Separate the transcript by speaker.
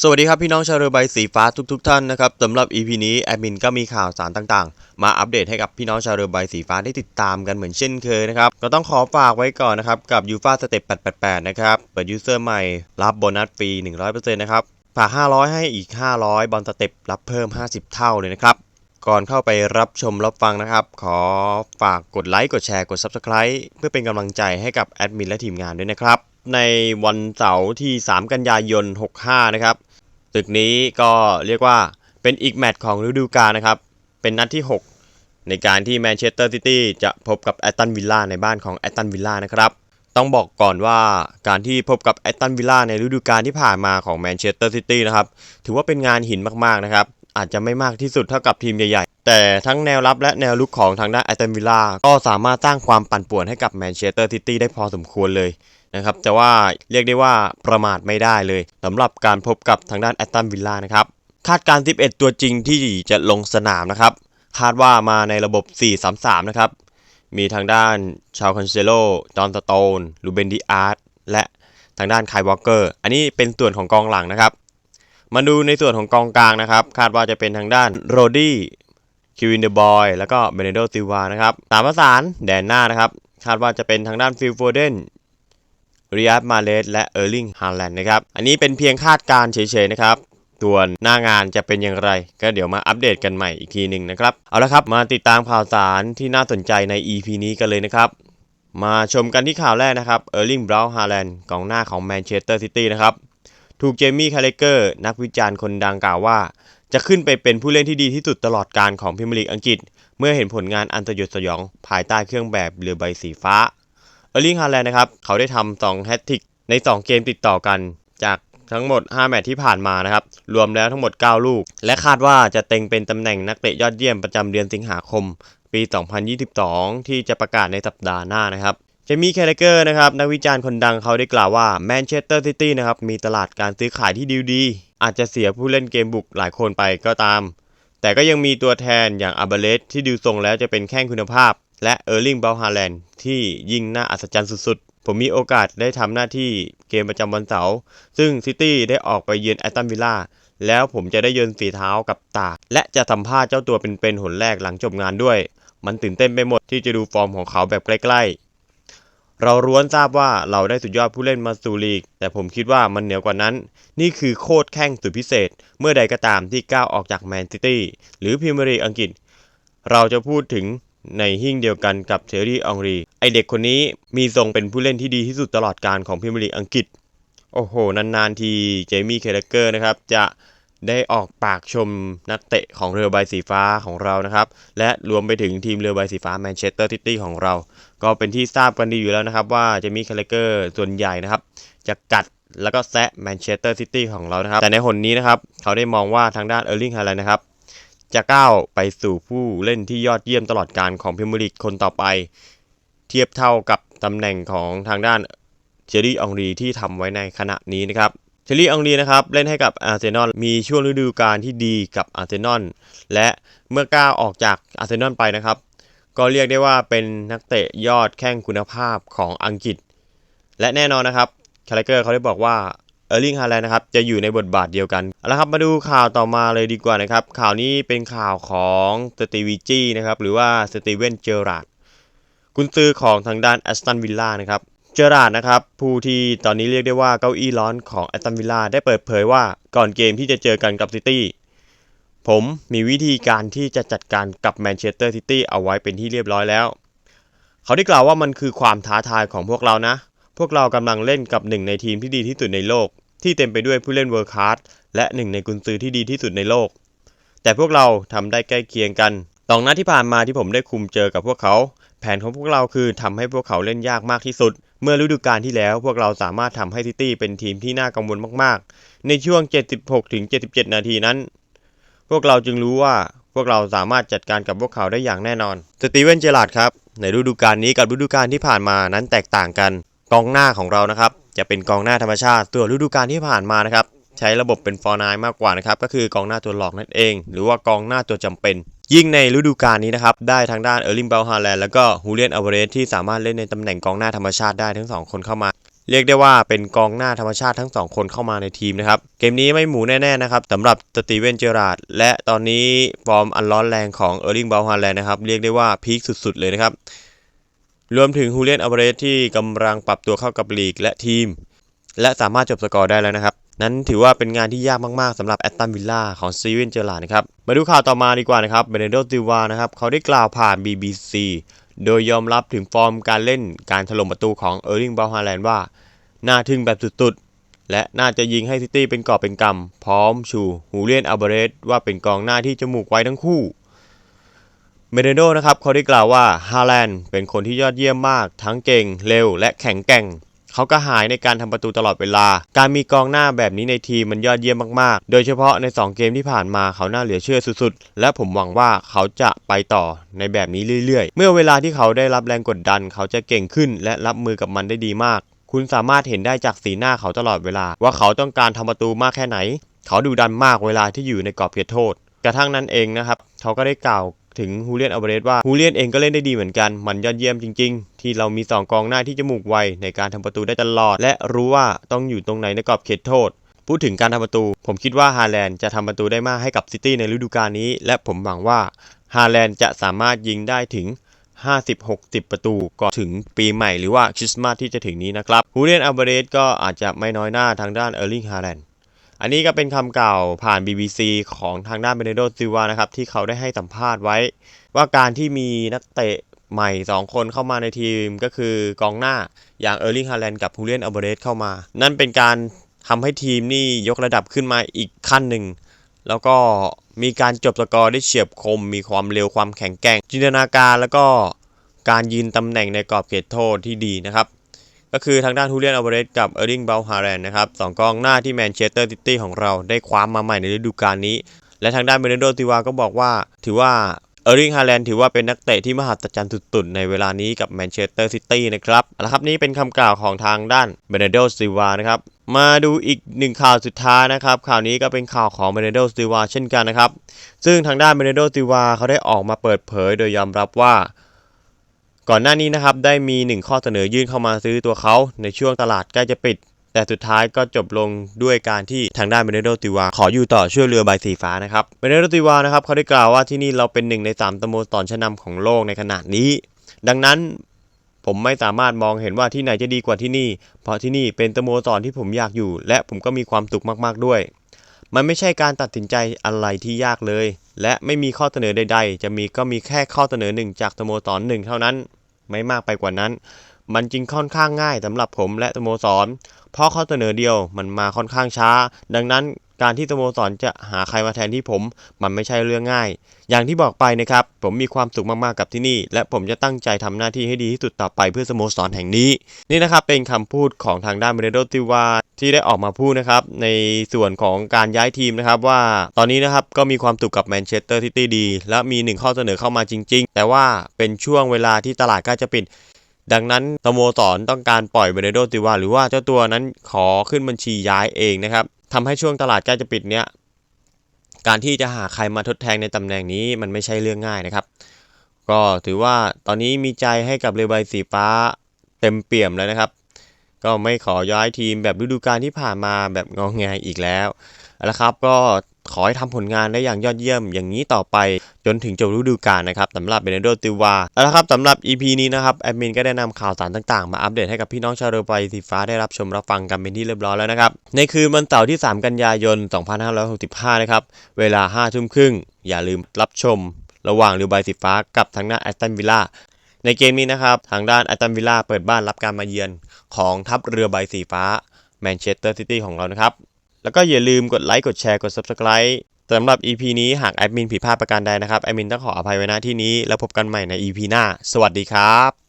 Speaker 1: สวัสดีครับพี่น้องชาวเรือใบสีฟ้าทุกๆทท่านนะครับสำหรับ EP นี้แอดมินก็มีข่าวสารต่างๆ มาอัปเดตให้กับพี่น้องชาวเรือใบสีฟ้าได้ติดตามกันเหมือนเช่นเคยนะครับก็ต้องขอฝากไว้ก่อนนะครับกับ u f a Step 888 นะครับเปิดยูเซอร์ใหม่รับโบนัสฟรี 100%นะครับฝาก500 ให้อีก 500 บอลสเต็ปรับเพิ่ม 50 เท่าเลยนะครับก่อนเข้าไปรับชมรับฟังนะครับ ขอฝากกดไลค์กดแชร์กด Subscribe เพื่อเป็นกำลังใจให้กับแอดมินและทีมงานด้วยนะครับ ในวันเสาร์ที่ 3 กันยายน 65 นะครับ ตึกนี้ก็เรียกว่าเป็นอีกแมตช์ของฤดูกาลนะครับ เป็นนัดที่ 6 ในการที่แมนเชสเตอร์ซิตี้จะพบกับแอตตันวิลล่าในบ้านของแอตตันวิลล่านะครับ ต้องบอกก่อนว่าการที่พบกับแอตตันวิลล่าในฤดูกาลที่ผ่านมาของแมนเชสเตอร์ซิตี้นะครับ ถือว่าเป็นงานหินมากๆนะครับ อาจจะไม่มากที่สุดเท่ากับทีมใหญ่ๆ แต่ทั้งแนวรับและแนวลุกของทางด้านแอตตันวิลล่าก็สามารถสร้างความปั่นป่วนให้กับแมนเชสเตอร์ซิตี้ได้พอสมควรเลย นะครับแต่ว่าเรียกได้ว่าประมาทไม่ได้เลยสำหรับการพบกับทางด้านแอตตันวิลล่านะครับคาดการณ์11 ตัวจริงที่จะลงสนามนะครับ คาดว่ามาในระบบ 4-3-3 นะครับ มีทางด้านชาวคอนเซโล จอห์นสโตน ลูเบนดิอาร์ต และทางด้านไควอลเกอร์ อันนี้เป็นส่วนของกองหลังนะครับ มาดูในส่วนของกองกลางนะครับ คาดว่าจะเป็นทางด้านโรดี้คิวินเดอบอย แล้วก็เบเนโดซิวานะครับสามประสานแดนหน้านะครับ คาดว่าจะเป็นทางด้านฟิลโฟเดน ริยัตมาเลสและเออร์ลิงฮาแลนด์นะครับ อันนี้เป็นเพียงคาดการเฉยๆนะครับส่วนหน้างานจะเป็นอย่างไร ก็เดี๋ยวมาอัปเดตกันใหม่อีกทีหนึ่งนะครับ เอาละครับ มาติดตามข่าวสารที่น่าสนใจใน EP นี้กันเลยนะครับ มาชมกันที่ข่าวแรกนะครับเออร์ลิงบราวน์ฮาแลนด์กองหน้าของแมนเชสเตอร์ซิตี้นะครับถูกเจมี่คาเลเกอร์นักวิจารณ์คนดังกล่าวว่า จะขึ้นไปเป็นผู้เล่นที่ดีที่สุดตลอดการของพรีเมียร์ลีกอังกฤษ เมื่อเห็นผลงานอันสยดสยอง ภายใต้เครื่องแบบเรือใบสีฟ้า ออร์ลิงฮาแลนด์นะครับ เขาได้ทำสองแฮตทริกใน 2 เกมติดต่อกัน จากทั้งหมด 5 แมตช์ที่ผ่านมานะครับ รวมแล้วทั้งหมด 9 ลูก และคาดว่าจะเต็งเป็นตำแหน่งนักเตะยอดเยี่ยมประจำเดือนสิงหาคม ปี 2022 ที่จะประกาศในสัปดาห์หน้านะครับเจมี่แคลเกอร์นะครับนักวิจารณ์คนดังเขาได้กล่าวว่าแมนเชสเตอร์ซิตี้นะครับมีตลาดการซื้อขายที่ดีดี อาจจะเสียผู้เล่นเกมบุกหลายคนไปก็ตาม แต่ก็ยังมีตัวแทนอย่างอาบาเลสที่ดูทรงแล้วจะเป็นแข้งคุณภาพ และเออร์ลิงเบลฮาแลนด์ที่ยิ่งน่าอัศจรรย์สุดๆ ผมมีโอกาสได้ทำหน้าที่เกมประจำวันเสาร์ซึ่งซิตี้ได้ออกไปเยือนแอตตันวิลล่าแล้วผมจะได้เยือนฝีเท้ากับตา และจะสัมภาษณ์เจ้าตัวเป็นๆหนแรกหลังจบงานด้วย มันตื่นเต้นไปหมดที่จะดูฟอร์มของเขาแบบใกล้ๆ เราร้วนทราบว่าเราได้สุดยอดผู้เล่นมาสู่ลีก แต่ผมคิดว่ามันเหนือกว่านั้น นี่คือโคตรแข้งสุดพิเศษ เมื่อใดก็ตามที่ก้าวออกจากแมนซิตี้หรือพรีเมียร์ลีกอังกฤษ เราจะพูดถึง ในหิ้งเดียวกันกับเทอร์รี่องรี ไอเด็กคนนี้มีทรงเป็นผู้เล่นที่ดีที่สุดตลอดการของพรีเมียร์ลีกอังกฤษ โอ้โห นานๆทีเจมี่เคเลเกอร์นะครับ จะได้ออกปากชมนักเตะของเรือใบสีฟ้าของเรานะครับ และรวมไปถึงทีมเรือใบสีฟ้าแมนเชสเตอร์ซิตี้ของเรา ก็เป็นที่ทราบกันดีอยู่แล้วนะครับ ว่าเจมี่เคเลเกอร์ส่วนใหญ่นะครับ จะกัดแล้วก็แซะแมนเชสเตอร์ซิตี้ของเรานะครับ แต่ในหนนี้นะครับ เขาได้มองว่าทางด้านเออร์ลิงฮาแลนด์นะครับ จะก้าวไปสู่ผู้เล่นที่ยอดเยี่ยมตลอดการของพรีเมียร์ลีกคนต่อไป เทียบเท่ากับตำแหน่งของทางด้านเชอรี่องรีที่ทำไว้ในขณะนี้นะครับเชอรี่องรีนะครับเล่นให้กับอาร์เซนอลมีช่วงฤดูกาลที่ดีกับอาร์เซนอลและเมื่อก้าวออกจากอาร์เซนอลไปนะครับ ก็เรียกได้ว่าเป็นนักเตะยอดแข้งคุณภาพของอังกฤษ และแน่นอนนะครับคาร์เกอร์เขาได้บอกว่า เออร์ลิงฮาแลนด์นะครับจะอยู่ในบทบาทเดียวกันเอาละครับมาดูข่าวต่อมาเลยดีกว่านะครับ ข่าวนี้เป็นข่าวของสตีวีจีนะครับหรือว่าสตีเวนเจอราดกุนซือของทางด้านแอสตันวิลล่านะครับเจอราดนะครับผู้ที่ตอนนี้เรียกได้ว่าเก้าอี้ร้อนของแอสตันวิลล่าได้เปิดเผยว่าก่อนเกมที่จะเจอกันกับซิตี้ผมมีวิธีการที่จะจัดการกับแมนเชสเตอร์ซิตี้เอาไว้เป็นที่เรียบร้อยแล้ว เขาได้กล่าวว่ามันคือความท้าทายของพวกเรานะ พวกเรากำลังเล่นกับหนึ่งในทีมที่ดีที่สุดในโลก ที่เต็มไปด้วยผู้เล่นเวิร์คคลาสและหนึ่งในกุนซือที่ดีที่สุดในโลก แต่พวกเราทำได้ใกล้เคียงกันสองนัดที่ผ่านมาที่ผมได้คุมเจอกับพวกเขา แผนของพวกเราคือทำให้พวกเขาเล่นยากมากที่สุด เมื่อฤดูกาลที่แล้วพวกเราสามารถทำให้ซิตี้เป็นทีมที่น่ากังวลมากๆ ในช่วง 76-77 นาทีนั้น พวกเราจึงรู้ว่าพวกเราสามารถจัดการกับพวกเขาได้อย่างแน่นอน สตีเวน เจอราร์ดครับ ในฤดูกาลนี้กับฤดูกาลที่ผ่านมานั้นแตกต่างกัน กองหน้าของเรานะครับ จะเป็นกองหน้าธรรมชาติตัวฤดูกาลที่ผ่านมานะครับ ใช้ระบบเป็นฟอร์นายมากกว่านะครับ ก็คือกองหน้าตัวหลอกนั่นเอง หรือว่ากองหน้าตัวจำเป็น ยิ่งในฤดูกาลนี้นะครับ ได้ทางด้านเออร์ลิงเบลฮาแลนด์แล้วก็ฮูเลียนอเวเรสที่สามารถเล่นในตำแหน่งกองหน้าธรรมชาติได้ทั้งสองคนเข้ามาเรียกได้ว่าเป็นกองหน้าธรรมชาติทั้งสองคนเข้ามาในทีมนะครับ เกมนี้ไม่หมูแน่ๆนะครับสำหรับสตีเวนเจอราดและตอนนี้ฟอร์มอันร้อนแรงของเออร์ลิงเบลฮาแลนด์นะครับ เรียกได้ว่าพีคสุดๆเลยนะครับ รวมถึงฮูเลียนอัลเบรสที่กำลังปรับตัวเข้ากับลีกและทีม และสามารถจบสกอร์ได้แล้วนะครับ นั้นถือว่าเป็นงานที่ยากมากๆสำหรับแอตตันวิลล่าของสตีเวนเจอราร์ดนะครับ มาดูข่าวต่อมาดีกว่านะครับเบเนโดซิวานะครับเขาได้กล่าวผ่าน BBC โดยยอมรับถึงฟอร์มการเล่นการถล่มประตูของเออร์ลิงเบลฮาแลนด์ว่า น่าทึ่งแบบสุดๆ และน่าจะยิงให้ซิตี้เป็นกอบเป็นกำพร้อมชูฮูเลียนอัลเบรสว่าเป็นกองหน้าที่จมูกไว้ทั้งคู่ เมเดโดนะครับเขาได้กล่าวว่าฮาแลนด์เป็นคนที่ยอดเยี่ยมมาก ทั้งเก่งเร็ว และแข็งแกร่งเขาก็หายในการทำประตูตลอดเวลา การมีกองหน้าแบบนี้ในทีมมันยอดเยี่ยมมากๆ โดยเฉพาะใน 2 เกมที่ผ่านมาเขาน่าเหลือเชื่อสุดๆ และผมหวังว่าเขาจะไปต่อในแบบนี้เรื่อยๆ เมื่อเวลาที่เขาได้รับแรงกดดัน เขาจะเก่งขึ้น และรับมือกับมันได้ดีมาก คุณสามารถเห็นได้จากสีหน้าเขาตลอดเวลา ว่าเขาต้องการทำประตูมากแค่ไหน เขาดูดันมากเวลาที่อยู่ในกรอบเขตโทษ กระทั่งนั้นเองนะครับ เขาก็ได้กล่าว ถึงฮูเลียนอัลเบรสว่าฮูเลียนเองก็เล่นได้ดีเหมือนกัน มันยอดเยี่ยมจริง ๆ ที่เรามี 2 กองหน้าที่จมูกไวในการทำประตูได้ตลอด และรู้ว่าต้องอยู่ตรงไหนในกรอบเขตโทษ พูดถึงการทำประตู ผมคิดว่าฮาแลนด์จะทำประตูได้มากให้กับซิตี้ในฤดูกาลนี้ และผมหวังว่าฮาแลนด์จะสามารถยิงได้ถึง50-60 ประตูก่อนถึงปีใหม่หรือว่าคริสต์มาสที่จะถึงนี้นะครับฮูเลียนอัลเบรสก็อาจจะไม่น้อยหน้าทางด้านเออร์ลิงฮาแลนด์ อันนี้ก็เป็นคำกล่าวผ่าน BBC ของทางด้านเบเนโดซิวานะครับที่เขาได้ให้สัมภาษณ์ไว้ ว่าการที่มีนักเตะใหม่ 2 คนเข้ามาในทีมก็คือกองหน้าอย่างเออร์ลิงฮาแลนด์กับฮูเลียนอัลเบรสเข้ามา นั่นเป็นการทำให้ทีมนี่ยกระดับขึ้นมาอีกขั้นหนึ่ง แล้วก็มีการจบสกอร์ได้เฉียบคม มีความเร็วความแข็งแกร่ง จินตนาการแล้วก็การยืนตำแหน่งในกรอบเขตโทษที่ดีนะครับ ก็คือทางด้านฮูเลียนอัลเบรสกับเออร์ลิงเบลฮาแลนนะครับสองกองหน้าที่แมนเชสเตอร์ซิตี้ของเราได้คว้ามาใหม่ในฤดูกาลนี้ และทางด้านเบรนโดติวาก็บอกว่า ถือว่าเออร์ลิงฮาแลนด์ถือว่าเป็นนักเตะที่มหัศจรรย์สุดๆ ในเวลานี้กับแมนเชสเตอร์ซิตี้นะครับเอาละครับนี่เป็นคำกล่าวของทางด้านเบรนโดซิวานะครับ มาดูอีกหนึ่งข่าวสุดท้ายนะครับ ข่าวนี้ก็เป็นข่าวของเบรนโดซิวาเช่นกันนะครับ ซึ่งทางด้านเบรนโดซิวาเขาได้ออกมาเปิดเผยโดยยอมรับว่า ก่อนหน้านี้นะครับได้มีหนึ่งข้อเสนอยื่นเข้ามาซื้อตัวเขาในช่วงตลาดใกล้จะปิด แต่สุดท้ายก็จบลงด้วยการที่ทางด้านเบเนโดติวาขออยู่ต่อช่วยเรือใบสีฟ้านะครับเบเนโดติวานะครับเขาได้กล่าวว่าที่นี่เราเป็นหนึ่งในสามสโมสรชั้นนำของโลกในขณะนี้ ดังนั้นผมไม่สามารถมองเห็นว่าที่ไหนจะดีกว่าที่นี่ เพราะที่นี่เป็นสโมสรที่ผมอยากอยู่ และผมก็มีความสุขมาก ๆ ด้วย มันไม่ใช่การตัดสินใจอะไรที่ยากเลย และไม่มีข้อเสนอใด ๆ จะมีก็มีแค่ข้อเสนอหนึ่งจากสโมสรหนึ่งเท่านั้น ไม่มากไปกว่านั้น มันจึงค่อนข้างง่ายสำหรับผมและสโมสร เพราะข้อเสนอเดียวมันมาค่อนข้างช้า ดังนั้น การที่สโมสรจะหาใครมาแทนที่ผม มันไม่ใช่เรื่องง่าย อย่างที่บอกไปนะครับ ผมมีความสุขมากๆกับที่นี่ และผมจะตั้งใจทำหน้าที่ให้ดีที่สุดต่อไปเพื่อสโมสรแห่งนี้ นี่นะครับเป็นคำพูดของทางด้านเบรโดติวาที่ได้ออกมาพูดนะครับในส่วนของการย้ายทีมนะครับว่าตอนนี้นะครับก็มีความสุขกับแมนเชสเตอร์ซิตี้ดี และมีหนึ่งข้อเสนอเข้ามาจริง ๆ แต่ว่าเป็นช่วงเวลาที่ตลาดใกล้จะปิดดังนั้นสโมสรต้องการปล่อยเบเนโดติวาหรือว่าเจ้าตัวนั้นขอขึ้นบัญชีย้ายเองนะครับ ทำให้ช่วงตลาดใกล้จะปิดเนี้ยการที่จะหาใครมาทดแทนในตำแหน่งนี้มันไม่ใช่เรื่องง่ายนะครับ ก็ถือว่าตอนนี้มีใจให้กับเรือใบสีฟ้าเต็มเปี่ยมแล้วนะครับ ก็ไม่ขอย้ายทีมแบบฤดูกาลที่ผ่านมาแบบงองแงอีกแล้วนะครับ ก็ ขอให้ทำผลงานได้อย่างยอดเยี่ยมอย่างนี้ต่อไป จนถึงจบฤดูกาลนะครับสำหรับเบเนโดติวาเอาละครับสำหรับ EP นี้นะครับแอดมินก็ได้นำข่าวสารต่างๆ มาอัปเดตให้กับพี่น้องชาวเรือใบสีฟ้าได้รับชมรับฟังกันเป็นที่เรียบร้อยแล้วนะครับ ในคืนวันเสาร์ที่ 3 กันยายน 2565 นะครับ เวลา5ทุ่มครึ่งอย่าลืมรับชม ระหว่างเรือใบสีฟ้ากับทางหน้าแอสตันวิลล่าในเกมนี้นะครับทางด้านแอสตันวิลล่าเปิดบ้านรับการมาเยือนของทัพเรือใบสีฟ้าแมนเชสเตอร์ซิตี้ของเรานะครับ แล้วก็อย่าลืมกดไลค์กดแชร์กด Subscribe สำหรับ EP นี้หากแอดมินผิดพลาดประการใดนะครับแอดมินต้องขออภัยไว้ณที่นี้แล้วพบกันใหม่ใน EP หน้า สวัสดีครับ